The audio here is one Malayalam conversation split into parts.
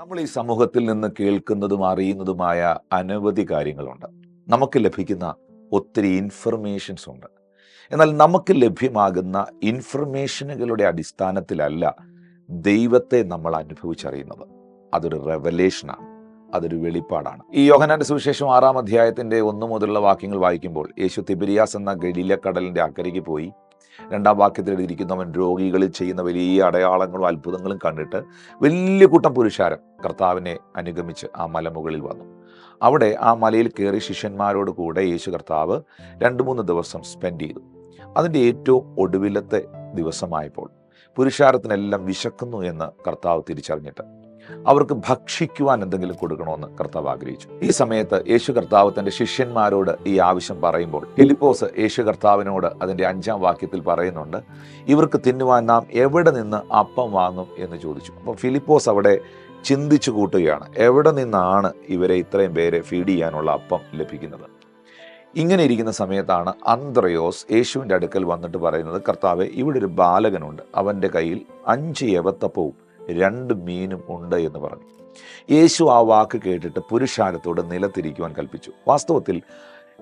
നമ്മൾ ഈ സമൂഹത്തിൽ നിന്ന് കേൾക്കുന്നതും അറിയുന്നതുമായ അനവധി കാര്യങ്ങളുണ്ട്. നമുക്ക് ലഭിക്കുന്ന ഒത്തിരി ഇൻഫർമേഷൻസ് ഉണ്ട്. എന്നാൽ നമുക്ക് ലഭ്യമാകുന്ന ഇൻഫർമേഷനുകളുടെ അടിസ്ഥാനത്തിലല്ല ദൈവത്തെ നമ്മൾ അനുഭവിച്ചറിയുന്നത്. അതൊരു റെവലേഷനാണ് അതൊരു വെളിപ്പാടാണ്. ഈ യോഹനാന്റെ സുവിശേഷം ആറാം അധ്യായത്തിന്റെ ഒന്നു മുതലുള്ള വാക്യങ്ങൾ വായിക്കുമ്പോൾ യേശു തിബിരിയാസ് എന്ന ഗലീലക്കടലിന്റെ അക്കരയ്ക്ക് പോയി. രണ്ടാം വാക്യത്തിൽ എഴുതിയിരിക്കുന്നവൻ രോഗികളിൽ ചെയ്യുന്ന വലിയ അടയാളങ്ങളും അത്ഭുതങ്ങളും കണ്ടിട്ട് വലിയ കൂട്ടം പുരുഷാരം കർത്താവിനെ അനുഗമിച്ച് ആ മലമുകളിൽ വന്നു. അവിടെ ആ മലയിൽ കയറി ശിഷ്യന്മാരോട് കൂടെ യേശു കർത്താവ് രണ്ട് മൂന്ന് ദിവസം സ്പെൻഡ് ചെയ്തു. അതിന്റെ ഏറ്റവും ഒടുവിലത്തെ ദിവസമായപ്പോൾ പുരുഷാരത്തിനെല്ലാം വിശക്കുന്നു എന്ന് കർത്താവ് തിരിച്ചറിഞ്ഞിട്ട് അവർക്ക് ഭക്ഷിക്കുവാൻ എന്തെങ്കിലും കൊടുക്കണമെന്ന് കർത്താവ് ആഗ്രഹിച്ചു. ഈ സമയത്ത് യേശു കർത്താവ് തന്റെ ശിഷ്യന്മാരോട് ഈ ആവശ്യം പറയുമ്പോൾ ഫിലിപ്പോസ് യേശു കർത്താവിനോട് അതിന്റെ അഞ്ചാം വാക്യത്തിൽ പറയുന്നുണ്ട് ഇവർക്ക് തിന്നുവാൻ നാം എവിടെ നിന്ന് അപ്പം വാങ്ങും? എന്ന് ചോദിച്ചു. അപ്പോൾ ഫിലിപ്പോസ് അവിടെ ചിന്തിച്ചു കൂട്ടുകയാണ്. എവിടെ നിന്നാണ് ഇവരെ ഇത്രയും പേരെ ഫീഡ് ചെയ്യാനുള്ള അപ്പം ലഭിക്കുന്നത്? ഇങ്ങനെ ഇരിക്കുന്ന സമയത്താണ് അന്ത്രയോസ് യേശുവിന്റെ അടുക്കൽ വന്നിട്ട് പറയുന്നത് കർത്താവെ ഇവിടെ ഒരു ബാലകനുണ്ട്. അവന്റെ കയ്യിൽ അഞ്ച് യവത്തപ്പവും രണ്ട് മീനും ഉണ്ട് എന്ന് പറഞ്ഞു. യേശു ആ വാക്ക് കേട്ടിട്ട് പുരുഷാരത്തോട് നിലത്തിരിക്കുവാൻ കൽപ്പിച്ചു. വാസ്തവത്തിൽ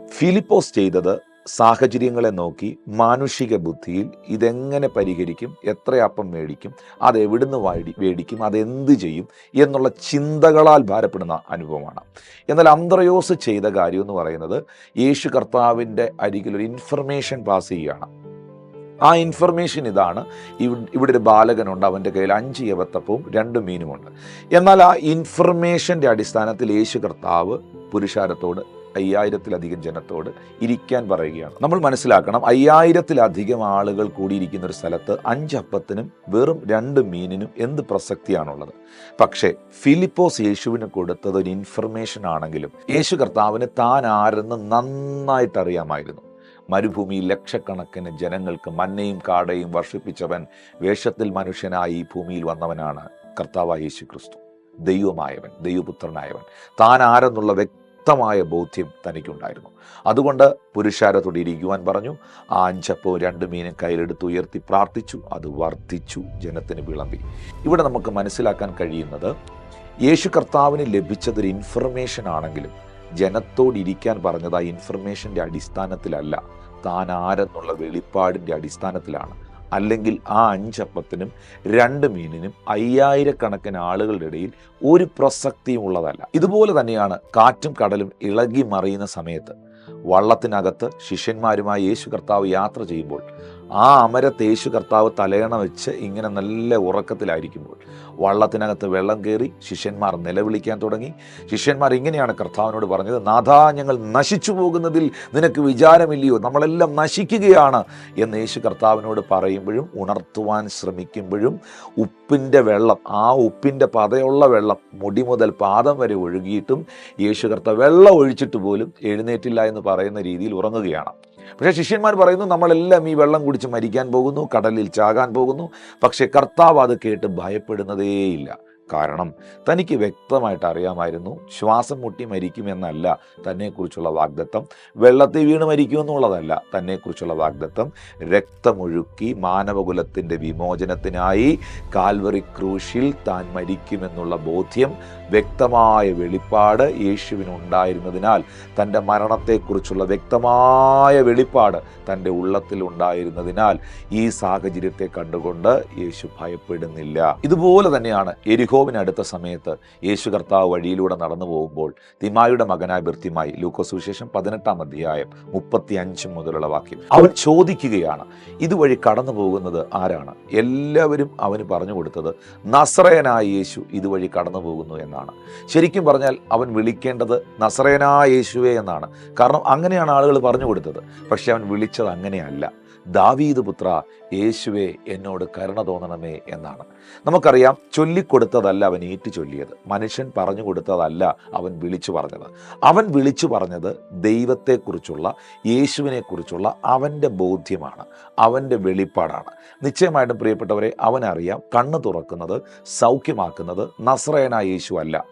ഫിലിപ്പോസ് ചെയ്തത് സാഹചര്യങ്ങളെ നോക്കി മാനുഷിക ബുദ്ധിയിൽ ഇതെങ്ങനെ പരിഹരിക്കും എത്ര അപ്പം മേടിക്കും അത് എവിടുന്ന് വാടി മേടിക്കും അതെന്ത് ചെയ്യും എന്നുള്ള ചിന്തകളാൽ ഭാരപ്പെടുന്ന അനുഭവമാണ്. എന്നാൽ അന്ത്രയോസ് ചെയ്ത കാര്യം എന്ന് പറയുന്നത് യേശു കർത്താവിന്റെ അരികിൽ ഒരു ഇൻഫർമേഷൻ പാസ് ചെയ്യുകയാണ്. ആ ഇൻഫർമേഷൻ ഇതാണ് ഇവ- ഇവിടെ ഒരു ബാലകനുണ്ട് അവന്റെ കയ്യിൽ അഞ്ച് യവത്തപ്പവും രണ്ട് മീനുമുണ്ട്. എന്നാൽ ആ ഇൻഫർമേഷന്റെ അടിസ്ഥാനത്തിൽ യേശു കർത്താവ് പുരുഷാരത്തോട് അയ്യായിരത്തിലധികം ജനത്തോട് ഇരിക്കാൻ പറയുകയാണ്. നമ്മൾ മനസ്സിലാക്കണം അയ്യായിരത്തിലധികം ആളുകൾ കൂടിയിരിക്കുന്ന ഒരു സ്ഥലത്ത് അഞ്ചപ്പത്തിനും വെറും രണ്ട് മീനിനും എന്ത് പ്രസക്തിയാണുള്ളത്? പക്ഷേ ഫിലിപ്പോസ് യേശുവിന് കൊടുത്തത് ഒരു ഇൻഫർമേഷൻ ആണെങ്കിലും യേശു കർത്താവിന് താൻ ആരെന്ന് നന്നായിട്ട് അറിയാമായിരുന്നു മരുഭൂമിയിൽ ലക്ഷക്കണക്കിന് ജനങ്ങൾക്ക് മന്നയും കാടയും വർഷിപ്പിച്ചവൻ വേഷത്തിൽ മനുഷ്യനായി ഈ ഭൂമിയിൽ വന്നവനാണ് കർത്താവായ യേശു ക്രിസ്തു ദൈവമായവൻ ദൈവപുത്രനായവൻ. താൻ ആരെന്നുള്ള വ്യക്തമായ ബോധ്യം തനിക്കുണ്ടായിരുന്നു. അതുകൊണ്ട് പുരുഷാരത്തോട് ഇരിക്കുവാൻ പറഞ്ഞു. ആ അഞ്ചപ്പവും രണ്ട് മീനും കയ്യിലെടുത്ത് ഉയർത്തി പ്രാർത്ഥിച്ചു. അത് വർദ്ധിച്ചു ജനത്തിന് വിളമ്പി. ഇവിടെ നമുക്ക് മനസ്സിലാക്കാൻ കഴിയുന്നത് യേശു കർത്താവിന് ലഭിച്ചതൊരു ഇൻഫർമേഷൻ ആണെങ്കിലും ജനത്തോട് ഇരിക്കാൻ പറഞ്ഞത് ആ ഇൻഫർമേഷന്റെ അടിസ്ഥാനത്തിലല്ല. താൻ ആരെന്നുള്ള വെളിപ്പാടിന്റെ അടിസ്ഥാനത്തിലാണ്. അല്ലെങ്കിൽ ആ അഞ്ചപ്പത്തിനും രണ്ട് മീനിനും അയ്യായിരക്കണക്കിന് ആളുകളുടെ ഇടയിൽ ഒരു പ്രസക്തിയും ഉള്ളതല്ല. ഇതുപോലെ തന്നെയാണ് കാറ്റും കടലും ഇളകി മറിയുന്ന സമയത്ത്. വള്ളത്തിനകത്ത് ശിഷ്യന്മാരുമായി യേശു കർത്താവ് യാത്ര ചെയ്യുമ്പോൾ ആ അമര തേശു കർത്താവ് തലയണ വെച്ച് ഇങ്ങനെ നല്ല ഉറക്കത്തിലായിരിക്കുമ്പോൾ വള്ളത്തിനകത്ത് വെള്ളം കയറി ശിഷ്യന്മാർ നിലവിളിക്കാൻ തുടങ്ങി. ശിഷ്യന്മാർ ഇങ്ങനെയാണ് കർത്താവിനോട് പറഞ്ഞത് നാഥാ ഞങ്ങൾ നശിച്ചു പോകുന്നതിൽ നിനക്ക് വിചാരമില്ലയോ? നമ്മളെല്ലാം നശിക്കുകയാണ്. എന്ന് യേശു കർത്താവിനോട് പറയുമ്പോഴും ഉണർത്തുവാൻ ശ്രമിക്കുമ്പോഴും ഉപ്പിന്റെ വെള്ളം ആ ഉപ്പിന്റെ പതയുള്ള വെള്ളം മുടി മുതൽ പാദം വരെ ഒഴുകിയിട്ടും യേശു കർത്താവ് വെള്ളം ഒഴിച്ചിട്ട് പോലും എഴുന്നേറ്റില്ല എന്ന് പറയുന്ന രീതിയിൽ ഉറങ്ങുകയാണ്. പക്ഷേ ശിഷ്യന്മാർ പറയുന്നു നമ്മളെല്ലാം ഈ വെള്ളം കുടിച്ച് മരിക്കാൻ പോകുന്നു കടലിൽ ചാകാൻ പോകുന്നു. പക്ഷേ കർത്താവ് അത് കേട്ട് ഭയപ്പെടുന്നതേയില്ല. കാരണം തനിക്ക് വ്യക്തമായിട്ട് അറിയാമായിരുന്നു ശ്വാസം മുട്ടി മരിക്കുമെന്നല്ല തന്നെക്കുറിച്ചുള്ള വാഗ്ദത്തം വെള്ളത്തിൽ വീണ് മരിക്കുമെന്നുള്ളതല്ല തന്നെക്കുറിച്ചുള്ള വാഗ്ദത്തം. രക്തമൊഴുക്കി മാനവകുലത്തിന്റെ വിമോചനത്തിനായി കാൽവറി ക്രൂശിൽ താൻ മരിക്കുമെന്നുള്ള ബോധ്യം വ്യക്തമായ വെളിപ്പാട് യേശുവിനുണ്ടായിരുന്നതിനാൽ തന്റെ മരണത്തെക്കുറിച്ചുള്ള വ്യക്തമായ വെളിപ്പാട് തന്റെ ഉള്ളത്തിൽ ഉണ്ടായിരുന്നതിനാൽ ഈ സാഹചര്യത്തെ കണ്ടുകൊണ്ട് യേശു ഭയപ്പെടുന്നില്ല. ഇതുപോലെ തന്നെയാണ് എരിഹോവിനടുത്ത സമയത്ത് യേശു കർത്താവ് വഴിയിലൂടെ നടന്നു പോകുമ്പോൾ തിമായുടെ മകനായ ബർത്തിമായി ലൂക്കോസ് വിശേഷം പതിനെട്ടാം അധ്യായം മുപ്പത്തി അഞ്ച് മുതലുള്ള വാക്യം. അവൻ ചോദിക്കുകയാണ് ഇതുവഴി കടന്നു പോകുന്നത് ആരാണ്? എല്ലാവരും അവന് പറഞ്ഞു കൊടുത്തത് നസ്രയനായ യേശു ഇതുവഴി കടന്നു പോകുന്നു എന്നാണ്. ശരിക്കും പറഞ്ഞാൽ അവൻ വിളിക്കേണ്ടത് നസ്രയനായ യേശുവേ എന്നാണ്. കാരണം അങ്ങനെയാണ് ആളുകൾ പറഞ്ഞു കൊടുത്തത്. പക്ഷെ അവൻ വിളിച്ചത് അങ്ങനെയല്ല. ദാവീദ് പുത്ര യേശുവേ എന്നോട് കരുണ തോന്നണമേ എന്നാണ്. നമുക്കറിയാം ചൊല്ലിക്കൊടുത്തതല്ല അവൻ ഏറ്റു ചൊല്ലിയത്. മനുഷ്യൻ പറഞ്ഞു കൊടുത്തതല്ല അവൻ വിളിച്ചു പറഞ്ഞത്. അവൻ വിളിച്ചു പറഞ്ഞത് ദൈവത്തെക്കുറിച്ചുള്ള യേശുവിനെക്കുറിച്ചുള്ള അവന്റെ ബോധ്യമാണ് അവന്റെ വെളിപ്പാടാണ്. നിശ്ചയമായിട്ടും പ്രിയപ്പെട്ടവരെ അവനറിയാം കണ്ണ് തുറക്കുന്നത് സൗഖ്യമാക്കുന്നത് നസ്രയനായ യേശു അല്ല.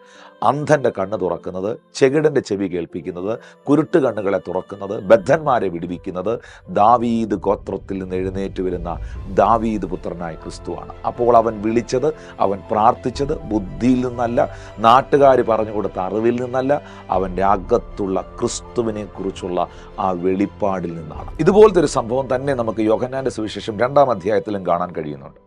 അന്ധന്റെ കണ്ണ് തുറക്കുന്നത് ചെകിടന്റെ ചെവി കേൾപ്പിക്കുന്നത് കുരുട്ട് കണ്ണുകളെ തുറക്കുന്നത് ബദ്ധന്മാരെ വിടുവിക്കുന്നത് ദാവീദ് ഗോത്രത്തിൽ നിന്ന് എഴുന്നേറ്റ് വരുന്ന ജീവിക്കുന്ന ദാവീദ് പുത്രനായ ക്രിസ്തുവാണ്. അപ്പോൾ അവൻ വിളിച്ചത് അവൻ പ്രാർത്ഥിച്ചത് ബുദ്ധിയിൽ നിന്നല്ല നാട്ടുകാർ പറഞ്ഞു കൊടുത്ത അറിവിൽ നിന്നല്ല അവന്റെ അകത്തുള്ള ക്രിസ്തുവിനെ കുറിച്ചുള്ള ആ വെളിപ്പാടിൽ നിന്നാണ്. ഇതുപോലത്തെ ഒരു സംഭവം തന്നെ നമുക്ക് യോഹന്നാന്റെ സുവിശേഷം രണ്ടാം അധ്യായത്തിലും കാണാൻ കഴിയുന്നുണ്ട്.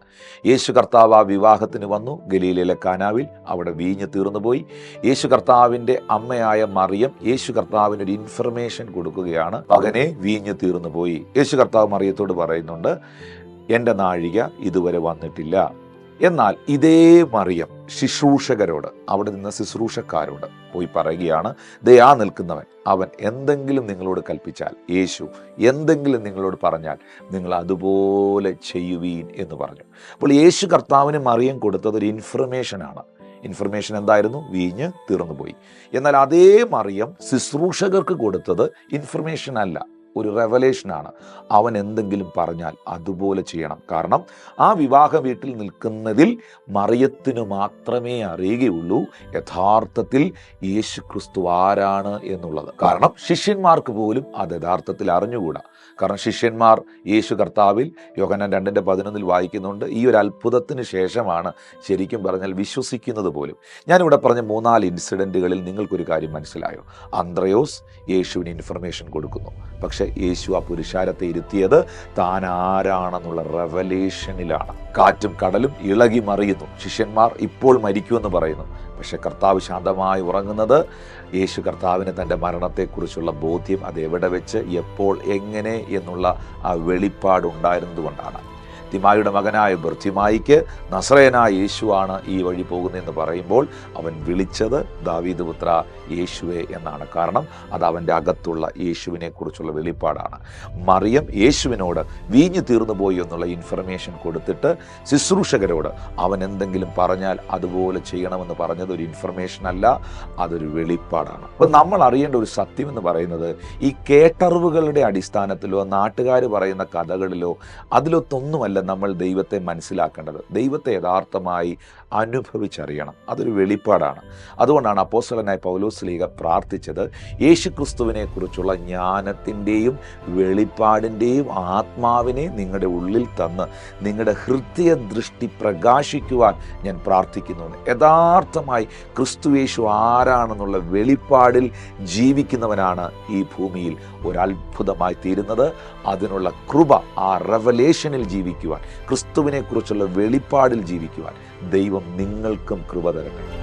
യേശു കർത്താവ് ആ വിവാഹത്തിന് വന്നു. ഗലീലയിലെ കാനാവിൽ അവിടെ വീഞ്ഞ് തീർന്നുപോയി. യേശു കർത്താവിന്റെ അമ്മയായ മറിയം യേശു കർത്താവിന് ഒരു ഇൻഫർമേഷൻ കൊടുക്കുകയാണ്. മകനെ വീഞ്ഞ് തീർന്നു പോയി യേശു കർത്താവ് മറിയത്തോട് പറയുന്നുണ്ട് എന്റെ നാഴിക ഇതുവരെ വന്നിട്ടില്ല. എന്നാൽ ഇതേ മറിയം ശുശ്രൂഷകരോട് അവിടെ നിന്ന് ശുശ്രൂഷക്കാരോട് പോയി പറയുകയാണ് ദയാ നിൽക്കുന്നവൻ അവൻ എന്തെങ്കിലും നിങ്ങളോട് കൽപ്പിച്ചാൽ യേശു എന്തെങ്കിലും നിങ്ങളോട് പറഞ്ഞാൽ നിങ്ങൾ അതുപോലെ ചെയ്യുവീൻ എന്ന് പറഞ്ഞു. അപ്പോൾ യേശു കർത്താവിന് മറിയം കൊടുത്തത് ഒരു ഇൻഫർമേഷനാണ് ഇൻഫർമേഷൻ എന്തായിരുന്നു? വീഞ്ഞ് തീർന്നുപോയി. എന്നാൽ അതേ മറിയം ശുശ്രൂഷകർക്ക് കൊടുത്തത് ഇൻഫർമേഷൻ അല്ല. ഒരു റെവലേഷനാണ് അവൻ എന്തെങ്കിലും പറഞ്ഞാൽ അതുപോലെ ചെയ്യണം. കാരണം ആ വിവാഹ വീട്ടിൽ നിൽക്കുന്നതിൽ മറിയത്തിന് മാത്രമേ അറിയുകയുള്ളൂ യഥാർത്ഥത്തിൽ യേശു ക്രിസ്തു ആരാണ് എന്നുള്ളത്. കാരണം ശിഷ്യന്മാർക്ക് പോലും അത് യഥാർത്ഥത്തിൽ അറിഞ്ഞുകൂടാ. കാരണം ശിഷ്യന്മാർ യേശു കർത്താവിൽ യോഹനൻ രണ്ടിന്റെ പതിനൊന്നിൽ വായിക്കുന്നുണ്ട്. ഈ ഒരു അത്ഭുതത്തിന് ശേഷമാണ് ശരിക്കും പറഞ്ഞാൽ വിശ്വസിക്കുന്നത് പോലും. ഞാനിവിടെ പറഞ്ഞ മൂന്നാൽ ഇൻസിഡന്റുകളിൽ നിങ്ങൾക്കൊരു കാര്യം മനസ്സിലായോ? അന്ത്രയോസ് യേശുവിന് ഇൻഫർമേഷൻ കൊടുക്കുന്നു. പക്ഷേ യേശു ആ പുരുഷാരത്തെ ഇരുത്തിയത് താൻ ആരാണെന്നുള്ള റെവലേഷനിലാണ്. കാറ്റും കടലും ഇളകി മറിയുന്നു. ശിഷ്യന്മാർ ഇപ്പോൾ മരിക്കുമെന്ന് പറയുന്നു. പക്ഷെ കർത്താവ് ശാന്തമായി ഉറങ്ങുന്നത് യേശു കർത്താവിന് തന്റെ മരണത്തെക്കുറിച്ചുള്ള ബോധ്യം അത് എവിടെ വെച്ച് എപ്പോൾ എങ്ങനെ എന്നുള്ള ആ വെളിപ്പാടുണ്ടായിരുന്നതുകൊണ്ടാണ് തിമായിയുടെ മകനായ ബർത്തിമായിക്ക് നസ്രയനായ യേശുവാണ് ഈ വഴി പോകുന്നതെന്ന് പറയുമ്പോൾ അവൻ വിളിച്ചത് ദാവീദ് പുത്ര യേശുവെ എന്നാണ്. കാരണം അത് അവന്റെ അകത്തുള്ള യേശുവിനെ കുറിച്ചുള്ള വെളിപ്പാടാണ്. മറിയം യേശുവിനോട് വീഞ്ഞു തീർന്നു പോയി എന്നുള്ള ഇൻഫർമേഷൻ കൊടുത്തിട്ട് ശുശ്രൂഷകരോട് അവൻ എന്തെങ്കിലും പറഞ്ഞാൽ അതുപോലെ ചെയ്യണമെന്ന് പറഞ്ഞത് ഒരു ഇൻഫർമേഷൻ അല്ല അതൊരു വെളിപ്പാടാണ്. അപ്പോൾ നമ്മൾ അറിയേണ്ട ഒരു സത്യം എന്ന് പറയുന്നത് ഈ കേട്ടറിവുകളുടെ അടിസ്ഥാനത്തിലോ നാട്ടുകാർ പറയുന്ന കഥകളിലോ അതിലൊത്തൊന്നുമല്ല നമ്മൾ ദൈവത്തെ മനസ്സിലാക്കേണ്ടത്. ദൈവത്തെ യഥാർത്ഥമായി അനുഭവിച്ചറിയണം. അതൊരു വെളിപ്പാടാണ്. അതുകൊണ്ടാണ് അപ്പോസ്തലനായ പൗലോസ് ലീഗ പ്രാർത്ഥിച്ചത് യേശുക്രിസ്തുവിനെ കുറിച്ചുള്ള ജ്ഞാനത്തിന്റെയും വെളിപ്പാടിന്റെയും ആത്മാവിനെ നിങ്ങളുടെ ഉള്ളിൽ തന്ന് നിങ്ങളുടെ ഹൃദയ ദൃഷ്ടി പ്രകാശിക്കുവാൻ ഞാൻ പ്രാർത്ഥിക്കുന്നു യഥാർത്ഥമായി ക്രിസ്തുവേശു ആരാണെന്നുള്ള വെളിപ്പാടിൽ ജീവിക്കുന്നവനാണ് ഈ ഭൂമിയിൽ ഒരത്ഭുതമായി തീരുന്നത് അതിനുള്ള കൃപ ആ റെവലേഷനിൽ ജീവിക്കുവാൻ ക്രിസ്തുവിനെക്കുറിച്ചുള്ള വെളിപ്പാടിൽ ജീവിക്കുവാൻ ദൈവം നിങ്ങൾക്കും കൃപ തരട്ടെ.